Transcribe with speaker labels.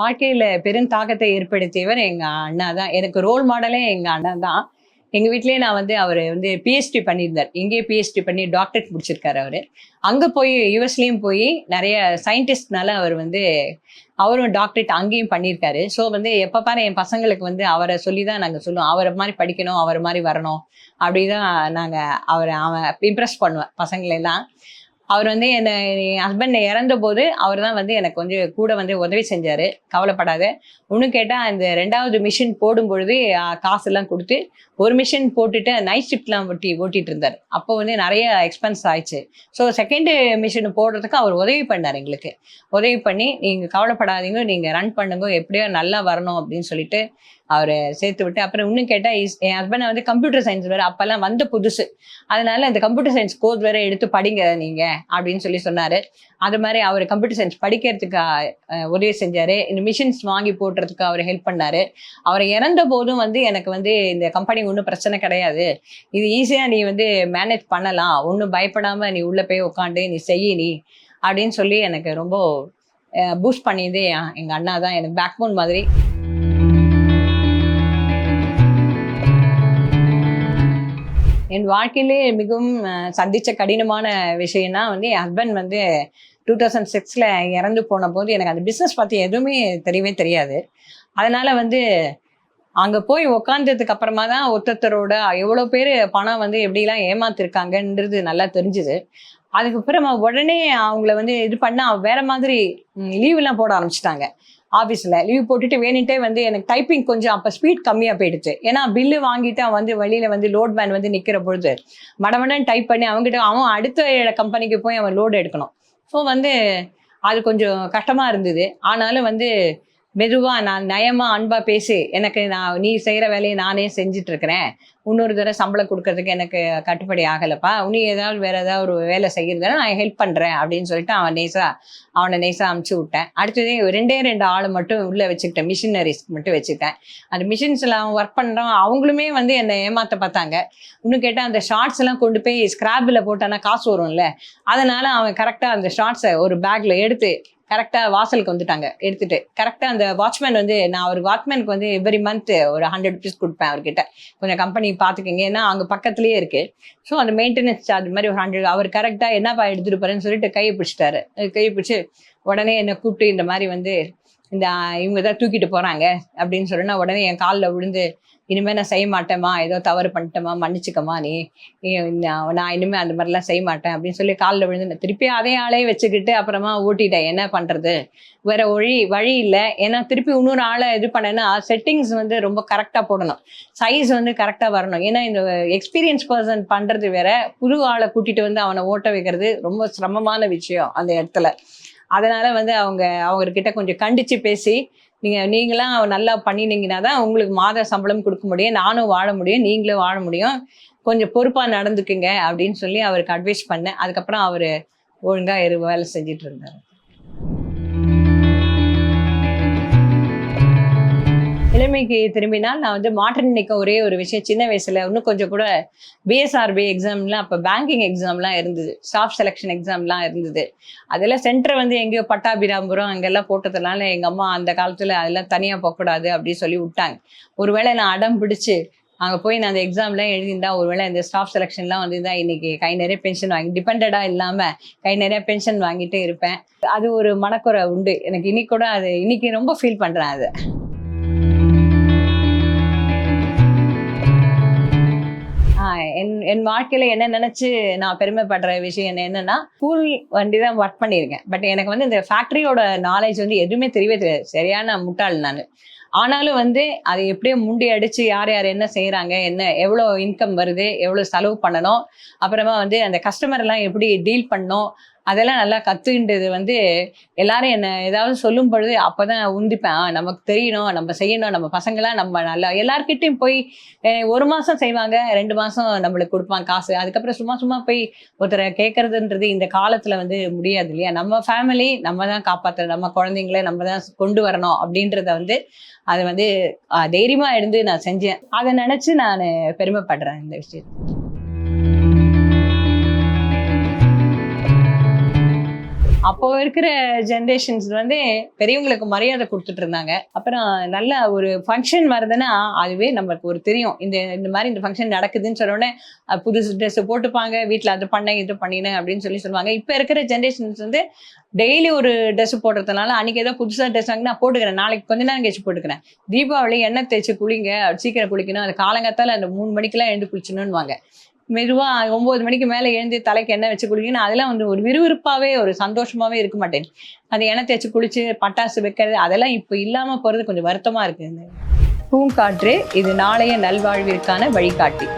Speaker 1: வாழ்க்கையில பெரும் தாக்கத்தை ஏற்படுத்தியவர் எங்க அண்ணா தான். எனக்கு ரோல் மாடலே எங்க அண்ணா தான். எங்க வீட்லயே நான் வந்து அவர் வந்து பிஹெச்டி பண்ணியிருந்தார். இங்கேயே பிஹெச்டி பண்ணி டாக்டரேட் முடிச்சிருக்காரு அவர். அங்க போய் யூஎஸ்லயும் போய் நிறைய சயின்டிஸ்ட்னால அவர் வந்து அவரும் டாக்டரேட் அங்கேயும் பண்ணியிருக்காரு. ஸோ வந்து எப்போ பாரு என் பசங்களுக்கு வந்து அவரை சொல்லி தான் நாங்கள் சொல்லுவோம். அவரை மாதிரி படிக்கணும் அவர் மாதிரி வரணும். அப்படி தான் நாங்கள் அவரை அவன் இம்ப்ரெஸ் பண்ணுவேன் பசங்களெல்லாம். அவர் வந்து என்னை என் ஹஸ்பண்ட் இறந்த போது அவர் தான் வந்து எனக்கு கொஞ்சம் கூட வந்து உதவி செஞ்சார். கவலைப்படாத. ஒன்று கேட்டால் அந்த ரெண்டாவது மிஷின் போடும் பொழுது காசெல்லாம் கொடுத்து ஒரு மிஷின் போட்டுட்டு நைட் ஷிஃப்ட்லாம் ஓட்டி ஓட்டிட்டு இருந்தார். அப்போ வந்து நிறைய எக்ஸ்பென்ஸ் ஆயிடுச்சு. ஸோ செகண்ட் மிஷின் போடுறதுக்கு அவர் உதவி பண்ணார் எங்களுக்கு. உதவி பண்ணி நீங்கள் கவலைப்படாதீங்க நீங்கள் ரன் பண்ணுங்க எப்படியோ நல்லா வரணும் அப்படின்னு சொல்லிட்டு அவரை சேர்த்து விட்டு அப்புறம் இன்னும் கேட்டால் என் ஹஸ்பண்ட் வந்து கம்ப்யூட்டர் சயின்ஸ் வேறு அப்போல்லாம் வந்த புதுசு. அதனால இந்த கம்ப்யூட்டர் சயின்ஸ் கோர்ஸ் வேறு எடுத்து படிங்க நீங்கள் அப்படின்னு சொல்லி சொன்னார். அது மாதிரி அவர் கம்ப்யூட்டர் சயின்ஸ் படிக்கிறதுக்கு உதவி செஞ்சார். இந்த மிஷின்ஸ் வாங்கி போடுறதுக்கு அவர் ஹெல்ப் பண்ணார். அவர் இறந்த போதும் வந்து எனக்கு வந்து இந்த கம்பெனி ஒன்றும் பிரச்சனை கிடையாது. இது ஈஸியாக நீ வந்து மேனேஜ் பண்ணலாம். ஒன்றும் பயப்படாமல் நீ உள்ளே போய் உட்காந்து நீ செய்ய நீ அப்படின்னு சொல்லி எனக்கு ரொம்ப பூஸ்ட் பண்ணியதே எங்கள் அண்ணா தான். எனக்கு பேக்போன் மாதிரி என் வாழ்க்கையிலே மிகவும் சந்தித்த சந்திச்ச கடினமான விஷயம்னா வந்து என் ஹஸ்பண்ட் வந்து டூ தௌசண்ட் சிக்ஸில் இறந்து போன போது எனக்கு அந்த பிஸ்னஸ் பற்றி எதுவுமே தெரியவே தெரியாது. அதனால் வந்து அங்கே போய் உக்காந்ததுக்கு அப்புறமா தான் ஒருத்தரோட எவ்வளோ பேர் பணம் வந்து எப்படிலாம் ஏமாத்திருக்காங்கன்றது நல்லா தெரிஞ்சுது. அதுக்கப்புறமா உடனே அவங்கள வந்து இது பண்ணால் வேற மாதிரி லீவெல்லாம் போட ஆரம்பிச்சிட்டாங்க. ஆஃபீஸில் லீவ் போட்டுட்டு வேணிட்டே வந்து எனக்கு டைப்பிங் கொஞ்சம் அப்போ ஸ்பீட் கம்மியாக போயிடுச்சு. ஏன்னா பில்லு வாங்கிட்டு அவன் வந்து வெளியில் வந்து லோட் மேன் வந்து நிற்கிற பொழுது மடமடன் டைப் பண்ணி அவங்ககிட்ட அவன் அடுத்த கம்பெனிக்கு போய் அவன் லோடு எடுக்கணும். ஸோ வந்து அது கொஞ்சம் கஷ்டமாக இருந்தது. ஆனாலும் வந்து மெதுவாக நான் நயமாக அன்பாக பேசி. எனக்கு நான் நீ செய்கிற வேலையை நானே செஞ்சுட்டு இருக்கிறேன் இன்னொரு தடவை சம்பளம் கொடுக்கறதுக்கு எனக்கு கட்டுப்படி ஆகலைப்பா. நீ ஏதாவது வேற ஏதாவது ஒரு வேலை செய்கிறதுனா நான் ஹெல்ப் பண்ணுறேன் அப்படின்னு சொல்லிட்டு அவன் நேசா அவனை நேசா அமுச்சு விட்டேன். அடுத்தது ரெண்டே ரெண்டு ஆள் மட்டும் உள்ளே வச்சுக்கிட்டேன். மிஷினரிஸ் மட்டும் வச்சுக்கிட்டேன். அந்த மிஷின்ஸில் அவன் ஒர்க் பண்ணுறான் அவங்களுமே வந்து என்னை ஏமாற்ற பார்த்தாங்க. இன்னும் கேட்டால் அந்த ஷார்ட்ஸ் எல்லாம் கொண்டு போய் ஸ்கிராப்பில் போட்டானா காசு வரும்ல. அதனால அவன் கரெக்டாக அந்த ஷார்ட்ஸை ஒரு பேக்கில் எடுத்து கரெக்டாக வாசலுக்கு வந்துட்டாங்க. எடுத்துட்டு கரெக்டாக அந்த வாட்ச்மேன் வந்து நான் ஒரு வாட்ச்மேனுக்கு வந்து எவ்ரி மந்த் ஒரு ஹண்ட்ரட் ருபீஸ் கொடுப்பேன் அவர்கிட்ட. கொஞ்சம் கம்பெனி பார்த்துக்கங்க. ஏன்னா அங்கே பக்கத்துலேயே இருக்கு. ஸோ அந்த மெயின்டெனன்ஸ் சார்ஜ் மாதிரி ஒரு ஹண்ட்ரட் அவர் கரெக்டாக என்னப்பா எடுத்துகிட்டு போகிறேன்னு சொல்லிட்டு கையை பிடிச்சிட்டாரு. கையை பிடிச்சி உடனே என்னை கூப்பிட்டு இந்த மாதிரி வந்து இந்த இவங்க தான் தூக்கிட்டு போறாங்க அப்படின்னு சொன்னா உடனே என் காலில் விழுந்து இனிமே நான் செய்ய மாட்டேம்மா ஏதோ தவறு பண்ணிட்டேம்மா மன்னிச்சுக்கம்மா நீ நான் இனிமேல் இனிமே அந்த மாதிரிலாம் செய்ய மாட்டேன் அப்படின்னு சொல்லி காலில் விழுந்து திருப்பி அதே ஆளே வச்சுக்கிட்டு அப்புறமா ஓட்டிட்டேன் என்ன பண்றது? வேற வழி வழி இல்லை. ஏன்னா திருப்பி இன்னொரு ஆளை இது பண்ணேன்னா செட்டிங்ஸ் வந்து ரொம்ப கரெக்டாக போடணும். சைஸ் வந்து கரெக்டாக வரணும். ஏன்னா இந்த எக்ஸ்பீரியன்ஸ் பர்சன் பண்ணுறது வேற புது ஆளை கூட்டிட்டு வந்து அவனை ஓட்ட வைக்கிறது ரொம்ப சிரமமான விஷயம் அந்த இடத்துல. அதனால வந்து அவங்க அவங்கக்கிட்ட கொஞ்சம் கண்டிச்சு பேசி நீங்க நீங்களாம் நல்லா பண்ணினீங்கன்னா தான் உங்களுக்கு மாத சம்பளம் கொடுக்க முடியும் நானும் வாழ முடியும் நீங்களும் வாழ முடியும். கொஞ்சம் பொறுப்பா நடந்துக்குங்க அப்படின்னு சொல்லி அவருக்கு அட்வைஸ் பண்ணேன். அதுக்கப்புறம் அவர் ஒழுங்கா வேலை செஞ்சுட்டு இருந்தார். இளமைக்கு திரும்பினால் நான் வந்து மாற்றம் நிற்க ஒரே ஒரு விஷயம் சின்ன வயசுல இன்னும் கொஞ்சம் கூட பிஎஸ்ஆர்பி எக்ஸாம்லாம் அப்போ பேங்கிங் எக்ஸாம்லாம் இருந்தது. ஸ்டாஃப் செலெக்ஷன் எக்ஸாம்லாம் இருந்தது. அதெல்லாம் சென்டர் வந்து எங்கேயோ பட்டாபிராம்புரம் அங்கெல்லாம் போட்டதுனால எங்கள் அம்மா அந்த காலத்தில் அதெல்லாம் தனியாக போகக்கூடாது அப்படின்னு சொல்லி விட்டாங்க. ஒருவேளை நான் அடம் பிடிச்சு அங்கே போய் நான் அந்த எக்ஸாம்லாம் எழுதியிருந்தா ஒருவேளை இந்த ஸ்டாஃப் செலெக்ஷன்லாம் வந்திருந்தா இன்னைக்கு கை நிறைய பென்ஷன் வாங்கி டிபெண்டடாக இல்லாமல் கை நிறைய பென்ஷன் வாங்கிட்டே இருப்பேன். அது ஒரு மனக்குறை உண்டு. எனக்கு இன்னைக்கு கூட அது இன்னைக்கு ரொம்ப ஃபீல் பண்ணுறேன் அது. என் வாழ்க்கையில என்ன நினைச்சு நான் பெருமைப்படுற விஷயம் என்ன என்னன்னா ஸ்கூல் வண்டி தான் ஒர்க் பண்ணியிருக்கேன். பட் எனக்கு வந்து இந்த ஃபேக்டரியோட நாலேஜ் வந்து எதுவுமே தெரியவே தெரியாது. சரியான முட்டாள் நான். ஆனாலும் வந்து அதை எப்படியோ முண்டி அடிச்சு யார் யார் என்ன செய்யறாங்க என்ன எவ்வளோ இன்கம் வருது எவ்வளோ செலவு பண்ணணும் அப்புறமா வந்து அந்த கஸ்டமர் எல்லாம் எப்படி டீல் பண்ணணும் அதெல்லாம் நல்லா கத்துக்கின்றது வந்து எல்லாரும் என்ன ஏதாவது சொல்லும் பொழுது அப்பதான் உந்திப்பேன். நமக்கு தெரியணும் நம்ம செய்யணும் நம்ம பசங்களாம் நம்ம நல்லா எல்லார்கிட்டையும் போய் ஒரு மாசம் செய்வாங்க ரெண்டு மாசம் நம்மளுக்கு கொடுப்பாங்க காசு. அதுக்கப்புறம் சும்மா சும்மா போய் ஒருத்தரை கேட்கறதுன்றது இந்த காலத்துல வந்து முடியாது இல்லையா? நம்ம ஃபேமிலி நம்ம தான் காப்பாற்றணும் நம்ம குழந்தைங்கள நம்ம தான் கொண்டு வரணும் அப்படின்றத வந்து அதை வந்து தைரியமா இருந்து நான் செஞ்சேன். அதை நினைச்சு நான் பெருமைப்படுறேன் இந்த விஷயத்தை. அப்போ இருக்கிற ஜென்ரேஷன்ஸ் வந்து பெரியவங்களுக்கு மரியாதை கொடுத்துட்டு இருந்தாங்க. அப்புறம் நல்ல ஒரு ஃபங்க்ஷன் வருதுன்னா அதுவே நமக்கு ஒரு தெரியும். இந்த இந்த மாதிரி இந்த ஃபங்க்ஷன் நடக்குதுன்னு சொன்ன உடனே புதுசு ட்ரெஸ் போட்டுப்பாங்க வீட்டில் அது பண்ண இது பண்ணினேன் அப்படின்னு சொல்லி சொல்லுவாங்க. இப்போ இருக்கிற ஜென்ரேஷன்ஸ் வந்து டெய்லி ஒரு ட்ரெஸ் போடுறதுனால அன்னைக்கு ஏதோ புதுசாக ட்ரெஸ் வாங்கி நான் போட்டுக்கிறேன். நாளைக்கு கொஞ்ச நேரம் கழிச்சு போட்டுக்கிறேன். தீபாவளி எண்ணெய் தேய்ச்சி குளிங்க சீக்கிரம் குளிக்கணும். அது காலங்காத்தால் அந்த மூணு மணிக்கெல்லாம் எழுந்து குளிச்சணும்னுவாங்க மெதுவாக ஒம்பது மணிக்கு மேலே எழுந்து தலைக்கு எண்ணெய் வச்சு குளிக்கணும். அதெல்லாம் வந்து ஒரு விறுவிறுப்பாகவே ஒரு சந்தோஷமாகவே இருக்க மாட்டேன். அது எண்ணெய் தேய்ச்சி குளிச்சு பட்டாசு வைக்கிறது அதெல்லாம் இப்போ இல்லாமல் போகிறது கொஞ்சம் வருத்தமாக இருக்குது பூங்காற்று இது நாளைய நல்வாழ்விற்கான வழிகாட்டி.